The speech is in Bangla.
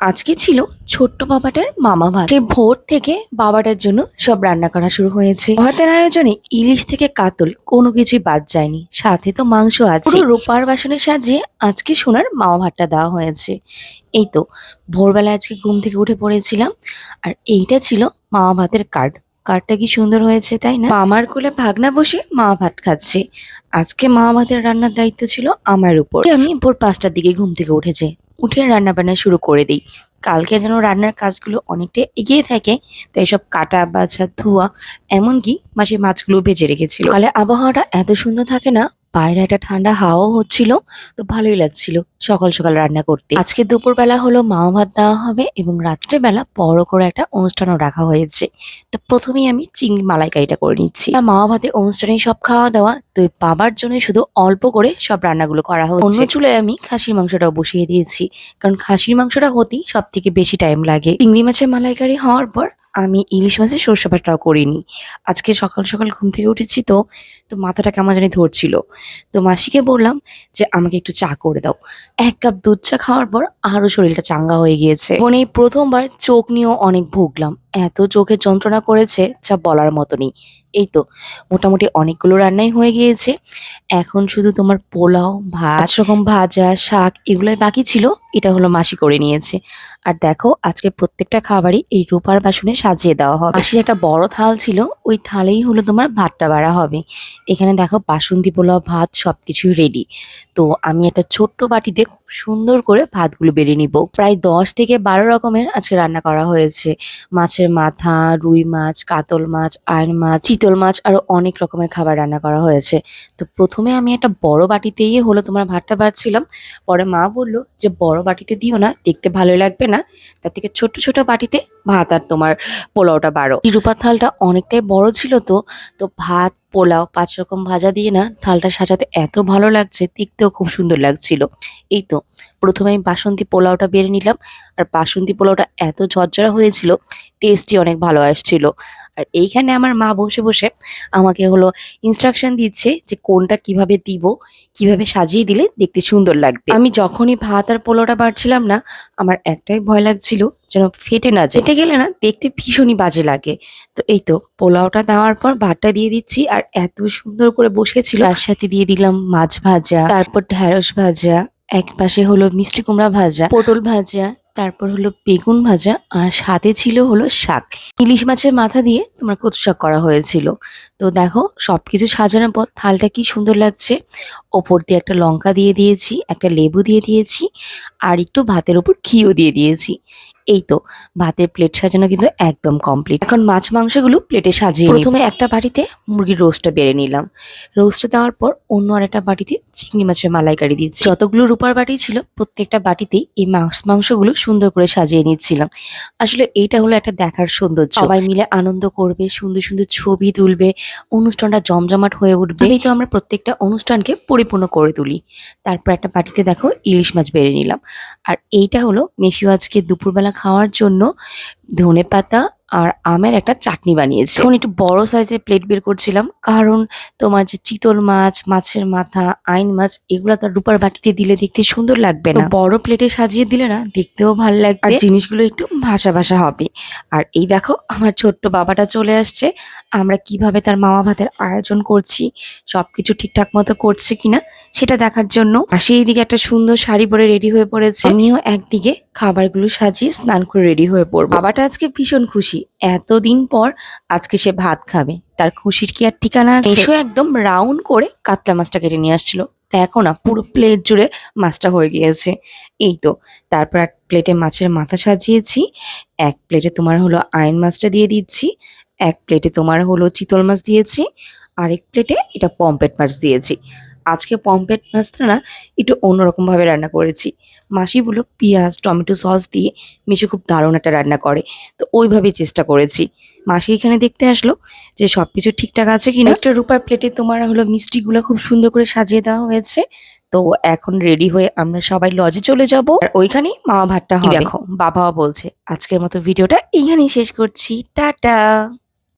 আজকে ছিল ছোট্ট বাবাটার মামা ভাত। সে ভোর থেকে বাবাটার জন্য সব রান্না করা শুরু হয়েছে। ভাতের আয়োজনে ইলিশ থেকে কাতল কোনো কিছুই বাদ যায়নি। সাথে তো মাংস আছে। পুরো রূপার বাসনে সাজিয়ে আজকে সোনার মামা ভাতটা দেওয়া হয়েছে। এই তো ভোরবেলা আজকে ঘুম থেকে উঠে পড়েছিলাম। আর এইটা ছিল মামা ভাতের কার্ড। কার্ডটা কি সুন্দর হয়েছে, তাই না? মামার কোলে ভাগনা বসে মা ভাত খাচ্ছে। আজকে মা ভাতের রান্নার দায়িত্ব ছিল আমার উপর। আমি ভোর পাঁচটার দিকে ঘুম থেকে উঠেছে। উঠে রান্না বান্না শুরু করে দিই। কালকে যেন রান্নার কাজগুলো অনেকটা এগিয়ে থাকে, তাই সব কাটা, বাছা, ধোয়া, এমনকি মাসে মাছগুলো ভেজে রেখেছিল। কালে আবহাওয়াটা এত সুন্দর থাকে না বাইরে একটা ঠান্ডা হাওয়াও হচ্ছিল, তো ভালোই লাগছিল সকাল সকাল রান্না করতে। আজকে দুপুরবেলা হলো মামা ভাত দেওয়া হবে এবং রাত্রেবেলা বড় করে একটা অনুষ্ঠানও রাখা হয়েছে। তো প্রথমেই আমি চিংড়ি মালাইকারিটা করে নিচ্ছি। মামা ভাতে অনুষ্ঠানে সব খাওয়া দাওয়া, তো বাবার জন্য শুধু অল্প করে সব রান্নাগুলো করা হচ্ছে। অন্য চুলায় আমি খাসির মাংসটাও বসিয়ে দিয়েছি, কারণ খাসির মাংসটা হতেই সব থেকে বেশি টাইম লাগে। চিংড়ি মাছের মালাইকারি হওয়ার পর আমি ইলিশ মাছের সর্ষে বাটাও করিনি। আজকে সকাল সকাল ঘুম থেকে উঠেছি তো তো মাথাটা কেমন জানি ধরছিল। তো মাসিকে বললাম যে, আমাকে একটু চা করে দাও। এক কাপ দুধ চা খাওয়ার পর আরও শরীরটা চাঙ্গা হয়ে গিয়েছে। মানে প্রথমবার চোখ নিয়েও অনেক ভুগলাম। এত চোখে যন্ত্রণা করেছে যা বলার মতো নেই এই তো মোটামুটি অনেকগুলো রান্নাই হয়ে গিয়েছে। এখন শুধু তোমার পোলাও ভাত রকম ভাজা শাক এগুলোই বাকি ছিল। এটা হলো মাসি করে নিয়েছে। আর দেখো আজকে প্রত্যেকটা খাবারই এই রূপার বাসনে সাজিয়ে দেওয়া হবে। মাসির একটা বড় থাল ছিল ওই থালেই হলো তোমার ভাতটা বাড়া হবে। এখানে দেখো বাসন্তী পোলাও ভাত সবকিছুই রেডি তো আমি একটা ছোট্ট বাটিতে খুব সুন্দর করে ভাতগুলো বেড়ে নিব। প্রায় দশ থেকে বারো রকমের আজকে রান্না করা হয়েছে। মাছের মাথা, রুই মাছ, কাতল মাছ আয়ন মাছ, চিতল মাছ আরও অনেক রকমের খাবার রান্না করা হয়েছে। তো প্রথমে আমি একটা বড় বাটিতেই হলো তোমার ভাতটা বাড়ছিলাম পরে মা বলল যে বড় বাটিতে দিও না, দেখতে ভালো লাগবে না। তার থেকে ছোট ছোট বাটিতে ভাত আর তোমার পোলাওটা বারো রূপা থালটা অনেকটাই বড় ছিল তো তো ভাত পোলাও, পাঁচ রকম ভাজা দিয়ে না থালটা সাজাতে এত ভালো লাগছে, দেখতেও খুব সুন্দর লাগছিল। এই তো, প্রথমে আমি বাসন্তী পোলাওটা বেড়ে নিলাম, আর বাসন্তী পোলাওটা এত ঝরঝরা হয়েছিল টেস্টি অনেক ভালো আসছিল। আর এইখানে আমার মা বসে বসে আমাকে হলো ইনস্ট্রাকশন দিচ্ছে যে কোনটা কীভাবে দিব, কীভাবে সাজিয়ে দিলে দেখতে সুন্দর লাগবে। আমি যখনই ভাত আর পোলাওটা বাড়ছিলাম না, আমার একটাই ভয় লাগছিল যেন ফেটে না যায়। ফেটে গেলে না দেখতে ভীষণই বাজে লাগে। তো এই তো পোলাওটা দেওয়ার পর ভাতটা দিয়ে দিচ্ছি আর এত সুন্দর করে বসেছিল। তার সাথে দিয়ে দিলাম মাছ ভাজা তারপর ঢেঁড়স ভাজা এক পাশে হলো মিষ্টি কুমড়া ভাজা পটল ভাজা তারপর হলো বেগুন ভাজা আর সাথে ছিল হলো শাক। ইলিশ মাছের মাথা দিয়ে তোমার কচু শাক করা হয়েছিল। তো দেখো সব কিছু সাজানোর পর থালটা কি সুন্দর লাগছে। ওপর দিয়ে একটা লঙ্কা দিয়ে দিয়েছি একটা লেবু দিয়ে দিয়েছি আর একটু ভাতের ওপর ঘিও দিয়ে দিয়েছি। এই তো ভাতের প্লেট সাজানো কিন্তু একদম কমপ্লিট এখন মাছ মাংসগুলো প্লেটে সাজিয়ে। প্রথমে একটা বাটিতে মুরগির রোস্টটা বেড়ে নিলাম। রোস্টটা দেওয়ার পর অন্য আরেকটা বাটিতে চিংড়ি মাছের মালাইকারি দিচ্ছি। যতগুলো রূপার বাটি ছিল প্রত্যেকটা বাটিতেই এই মাংস মাংসগুলো সুন্দর করে সাজিয়ে নিচ্ছিলাম। আসলে এইটা হলো একটা দেখার সৌন্দর্য। সবাই মিলে আনন্দ করবে সুন্দর সুন্দর ছবি তুলবে অনুষ্ঠানটা জমজমাট হয়ে উঠবে। এই তো আমরা প্রত্যেকটা অনুষ্ঠানকে পরিপূর্ণ করে তুলি। তারপর একটা বাটিতে দেখো ইলিশ মাছ বেড়ে নিলাম। আর এইটা হলো মেশিও আজকে দুপুরবেলা খাওয়ার জন্য ধনে পাতা আর আমের একটা চাটনি বানিয়েছি। এখন একটু বড় সাইজের প্লেট বের করছিলাম কারণ তোমার যে চিতল মাছ মাছের মাথা আইন মাছ এগুলো তার রূপার বাটিতে দিলে দেখতে সুন্দর লাগবে না। বড় প্লেটে সাজিয়ে দিলে না দেখতেও ভালো লাগবে। আর জিনিসগুলো একটু ভাসা ভাসা হবে। আর এই দেখো আমার ছোট্ট বাবাটা চলে আসছে। আমরা কীভাবে তার মামা ভাতের আয়োজন করছি সবকিছু ঠিকঠাক মতো করছে কিনা সেটা দেখার জন্য আর সেই দিকে একটা সুন্দর শাড়ি পরে রেডি হয়ে পড়েছে। আমিও একদিকে খাবারগুলো সাজিয়ে স্নান করে রেডি হয়ে পড়ব। বাবাটা আজকে ভীষণ খুশি। এতদিন পর আজকে সে ভাত খাবে। তার খুশির কি আর ঠিকানা এসো একদম রাউন্ড করে কাতলা মাছটা কেটে নিয়ে আসছিল। দেখো না, পুরো প্লেট জুড়ে মাছটা হয়ে গিয়েছে। এই তো, তারপর এক প্লেটে মাছের মাথা সাজিয়েছি। এক প্লেটে তোমার হলো আয়ন মাছটা দিয়ে দিচ্ছি। এক প্লেটে তোমার হলো চিতল মাছ দিয়েছি। আরেক প্লেটে এটা পম্পেট মাছ দিয়েছি। আজকে পম্পেট মাছটা না একটু অন্যরকমভাবে রান্না করেছি। মাসি বলল পেঁয়াজ টমেটো সস দিয়ে মিশু খুব দারুণ একটা রান্না করে। তো ওইভাবেই চেষ্টা করেছি। মাসি এখানে দেখতে আসলো যে সব কিছু ঠিকঠাক আছে কিনা। একটা রূপার প্লেটে তোমার হলো মিষ্টিগুলো খুব সুন্দর করে সাজিয়ে দেওয়া হয়েছে। তো এখন রেডি হয়ে আমরা সবাই লজে চলে যাব। আর ওইখানেই মামা ভাতটা হবে। দেখো বাবাও বলছে আজকের মতো ভিডিওটা এইখানেই শেষ করছি। টাটা!